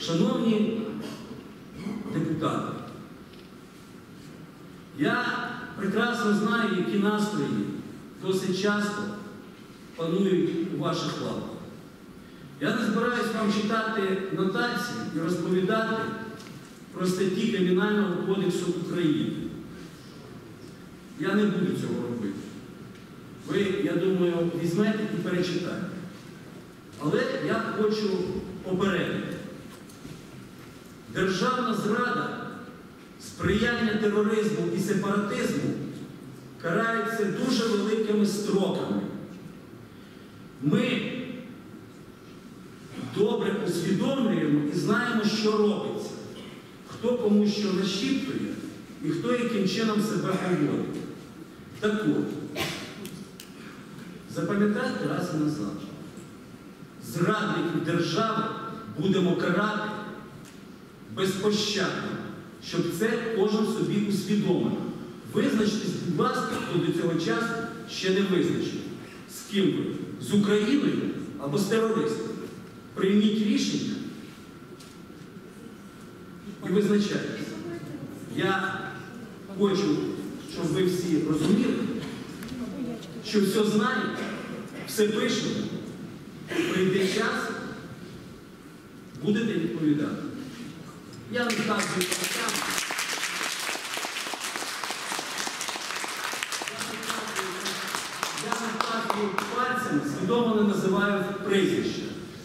Шановні депутати, я прекрасно знаю, які настрої досить часто панують у ваших лавах. Я не збираюсь вам читати нотації і розповідати про статті Кримінального кодексу України. Я не буду цього робити. Ви, я думаю, візьмете і перечитаєте. Але я хочу попередити. Державна зрада, сприяння тероризму і сепаратизму карається дуже великими строками. Ми добре усвідомлюємо і знаємо, що робиться, хто кому що нашіптує і хто яким чином себе поводить. Так от, запам'ятайте раз і назавжди. Зрадників держави будемо карати безпощадно, щоб це кожен собі усвідомив. Визначтесь, будь ласка, хто до цього часу ще не визначив. З ким ви? З Україною або з терористами. Прийміть рішення і визначайтеся. Я хочу, щоб ви всі розуміли, що все знаєте, все пишемо, прийде час, будете відповідати. Я пальцями. Я не вказую пальцями, свідомо не називаю прізвища.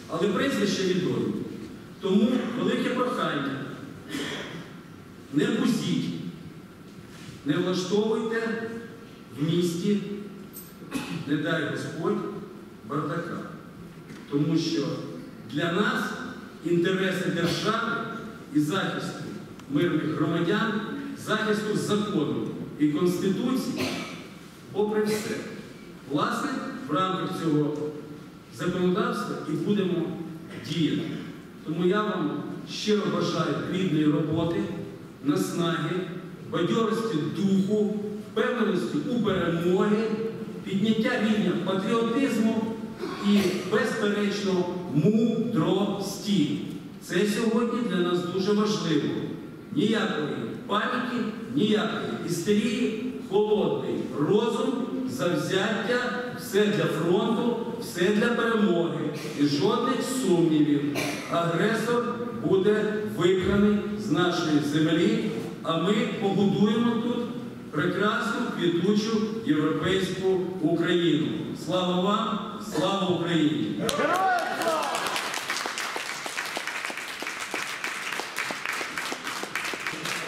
Але прізвища відомі. Тому велике прохання. Не бузіть, не влаштовуйте в місті, не дай Господь, бардака. Тому що для нас інтереси держави і захисту мирних громадян, захисту закону і Конституції, попри все. Власне, в рамках цього законодавства і будемо діяти. Тому я вам щиро бажаю плідної роботи, наснаги, бадьорості духу, впевненості у перемоги, підняття рівня патріотизму і, безперечно, мудрості. Це сьогодні для нас дуже важливо. Ніякої паніки, ніякої істерії, холодний розум, завзяття, все для фронту, все для перемоги. І жодних сумнівів. Агресор буде вигнаний з нашої землі, а ми побудуємо тут прекрасну квітучу європейську Україну. Слава вам, слава Україні!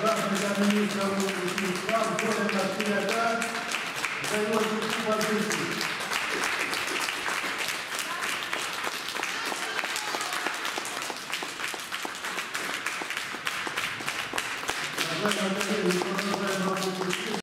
Разом для міністра внутрішніх справ входить на секретар, займуть позиції. На жаль, на